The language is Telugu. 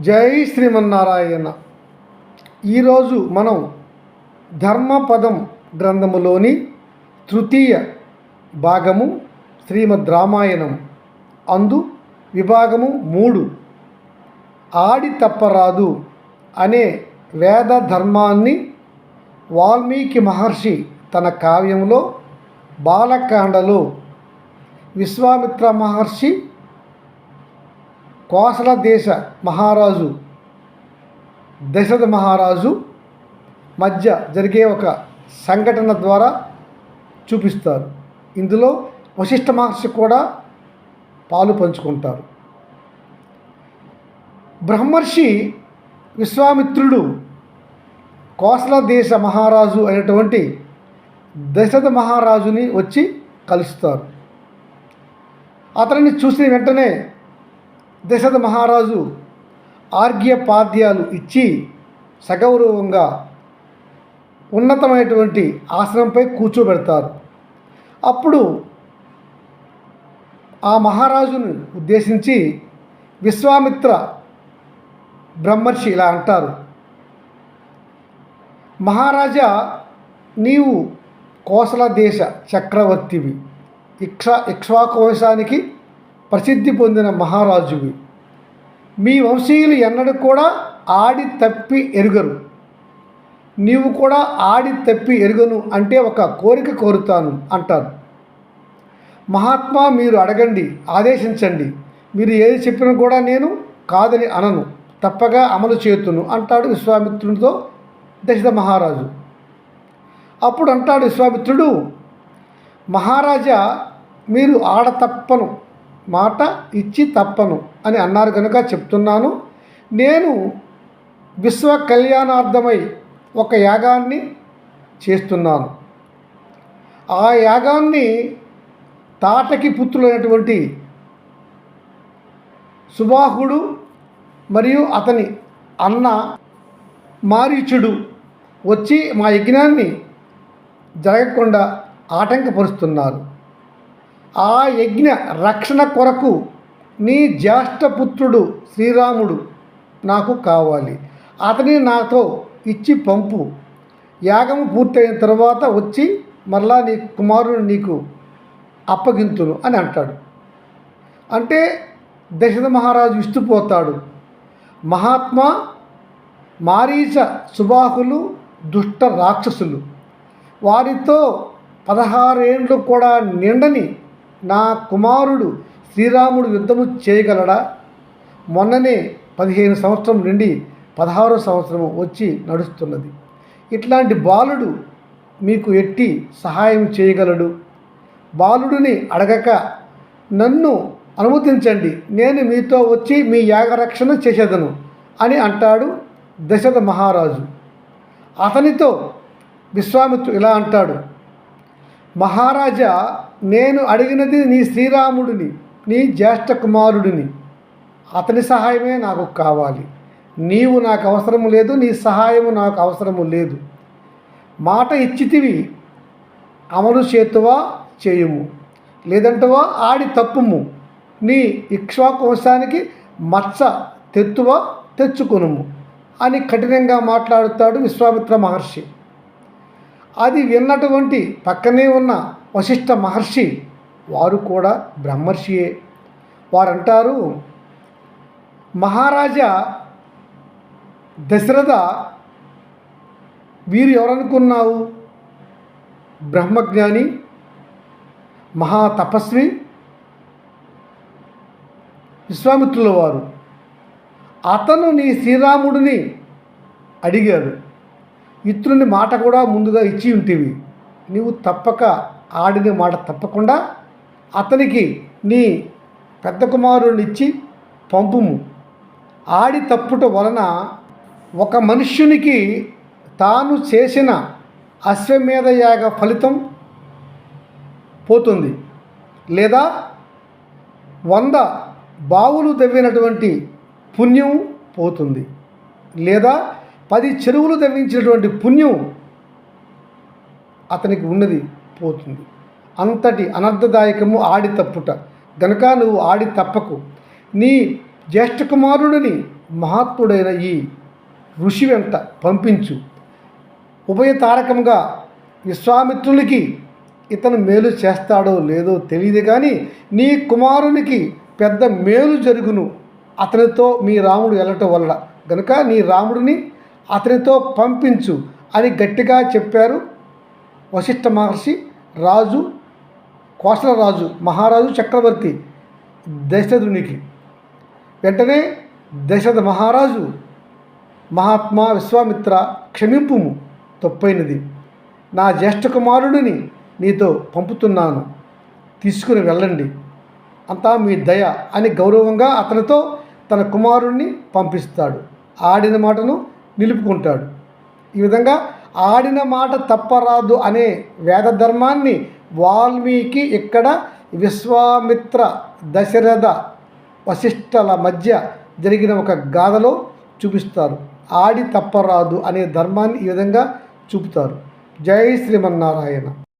జై శ్రీమన్నారాయణ. ఈరోజు మనం ధర్మపదం గ్రంథములోని తృతీయ భాగము శ్రీమద్ రామాయణం. అందు విభాగము మూడు. ఆడి తప్పరాదు అనే వేద ధర్మాన్ని వాల్మీకి మహర్షి తన కావ్యంలో బాలకాండలో విశ్వామిత్ర మహర్షి కోసల దేశ మహారాజు దశరథ మహారాజు మధ్య జరిగే ఒక సంఘటన ద్వారా చూపిస్తారు. ఇందులో వశిష్ఠ మహర్షి కూడా పాలు పంచుకుంటారు. బ్రహ్మర్షి విశ్వామిత్రుడు కోసల దేశ మహారాజు అయినటువంటి దశరథ మహారాజుని వచ్చి కలుస్తారు. అతనిని చూసిన వెంటనే దశరథ మహారాజు ఆర్ఘ్యపాద్యాలు ఇచ్చి సగౌరవంగా ఉన్నతమైనటువంటి ఆసనంపై కూర్చోబెడతారు. అప్పుడు ఆ మహారాజును ఉద్దేశించి విశ్వామిత్ర బ్రహ్మర్షి ఇలా అంటారు. మహారాజా నీవు కోసల దేశ చక్రవర్తివి. ఇక్ష ఇక్ష్వాకు వంశానికి ప్రసిద్ధి పొందిన మహారాజువి. మీ వంశీయులు ఎన్నడూ కూడా ఆడి తప్పి ఎరుగరు. నీవు కూడా ఆడి తప్పి ఎరుగను అంటే ఒక కోరిక కోరుతాను అంటారు. మహాత్మా మీరు అడగండి ఆదేశించండి. మీరు ఏది చెప్పినా కూడా నేను కాదని అనను తప్పగా అమలు చేతును అంటాడు విశ్వామిత్రునితో దశరథ మహారాజు. అప్పుడు అంటాడు విశ్వామిత్రుడు మహారాజా మీరు ఆడ తప్పను మాట ఇచ్చి తప్పను అని అన్నారు కనుక చెప్తున్నాను. నేను విశ్వ కళ్యాణార్థమై ఒక యాగాన్ని చేస్తున్నాను. ఆ యాగాన్ని తాటకి పుత్రులైనటువంటి సుబాహుడు మరియు అతని అన్న మారీచుడు వచ్చి మా యజ్ఞాన్ని జరగకుండా ఆటంకపరుస్తున్నారు. ఆ యజ్ఞ రక్షణ కొరకు నీ జ్యేష్ఠపుత్రుడు శ్రీరాముడు నాకు కావాలి. అతని నాతో ఇచ్చి పంపు. యాగము పూర్తయిన తర్వాత వచ్చి మరలా నీ కుమారుడు నీకు అప్పగింతును అని అంటాడు. అంటే దశరథ మహారాజు విస్తుపోతాడు మహాత్మా మారీచ సుబాహులు దుష్ట రాక్షసులు. వారితో పదహారేండ్లు కూడా నిండని నా కుమారుడు శ్రీరాముడు యుద్ధము చేయగలడా? మొన్ననే పదిహేను సంవత్సరం నుండి పదహారో సంవత్సరము వచ్చి నడుస్తున్నది. ఇట్లాంటి బాలుడు మీకు ఎట్టి సహాయం చేయగలడు? బాలుడిని అడగక నన్ను అనుమతించండి. నేను మీతో వచ్చి మీ యాగరక్షణ చేసేదను అని అంటాడు దశరథ మహారాజు. అతనితో విశ్వామిత్రుడు ఇలా అంటాడు. మహారాజా నేను అడిగినది నీ శ్రీరాముడిని నీ జ్యేష్ఠ కుమారుడిని. అతని సహాయమే నాకు కావాలి. నీవు నాకు అవసరము లేదు నీ సహాయము నాకు అవసరము లేదు. మాట ఇచ్చితివి అమలు చేతువా చేయుము. లేదంటవా ఆడి తప్పుము. నీ ఇక్ష్వాకువశానికి మచ్చ తెత్తువా తెచ్చుకునుము. అని కఠినంగా మాట్లాడుతాడు విశ్వామిత్ర మహర్షి. అది విన్నటువంటి పక్కనే ఉన్న వశిష్ఠ మహర్షి వారు కూడా బ్రహ్మర్షియే. వారంటారు మహారాజా దశరథ వీరు ఎవరనుకున్నావు? బ్రహ్మజ్ఞాని మహాతపస్వి విశ్వామిత్రుల వారు. అతను నీ శ్రీరాముడిని అడిగాడు. ఇతరుని మాట కూడా ముందుగా ఇచ్చి ఉంటివి. నీవు తప్పక ఆడిన మాట తప్పకుండా అతనికి నీ పెద్ద కుమారుడిని ఇచ్చి పంపుము. ఆడి తప్పుట వలన ఒక మనుష్యునికి తాను చేసిన అశ్వమేధ యాగ ఫలితం పోతుంది. లేదా వంద బావులు తవ్వినటువంటి పుణ్యం పోతుంది. లేదా పది చెరువులు తవ్వించినటువంటి పుణ్యం అతనికి ఉన్నది పోతుంది. అంతటి అనర్థదాయకము ఆడి తప్పుట. గనుక నువ్వు ఆడి తప్పకు. నీ జ్యేష్ఠ కుమారుడిని మహాత్ముడైన ఈ ఋషి వెంట పంపించు. ఉభయ తారకంగా విశ్వామిత్రునికి ఇతను మేలు చేస్తాడో లేదో తెలియదు కానీ నీ కుమారునికి పెద్ద మేలు జరుగును అతనితో మీ రాముడు వెళ్ళటం వల్ల గనుక నీ రాముడిని అతనితో పంపించు. అని గట్టిగా చెప్పారు వశిష్ఠ మహర్షి. రాజు కోసలరాజు మహారాజు చక్రవర్తి దశరథునికి. వెంటనే దశరథ మహారాజు మహాత్మా విశ్వామిత్ర క్షమింపుము తప్పైనది. నా జ్యేష్ఠ కుమారుడిని నీతో పంపుతున్నాను. తీసుకుని వెళ్ళండి. అంతా మీ దయ అని గౌరవంగా అతనితో తన కుమారుణ్ణి పంపిస్తాడు. ఆడిన మాటను నిలుపుకుంటాడు. ఈ విధంగా ఆడిన మాట తప్పరాదు అనే వేద ధర్మాన్ని వాల్మీకి ఇక్కడ విశ్వామిత్ర దశరథ వశిష్ఠల మధ్య జరిగిన ఒక గాథలో చూపిస్తారు. ఆడి తప్పరాదు అనే ధర్మాన్ని ఈ విధంగా చూపుతారు. జై శ్రీమన్నారాయణ.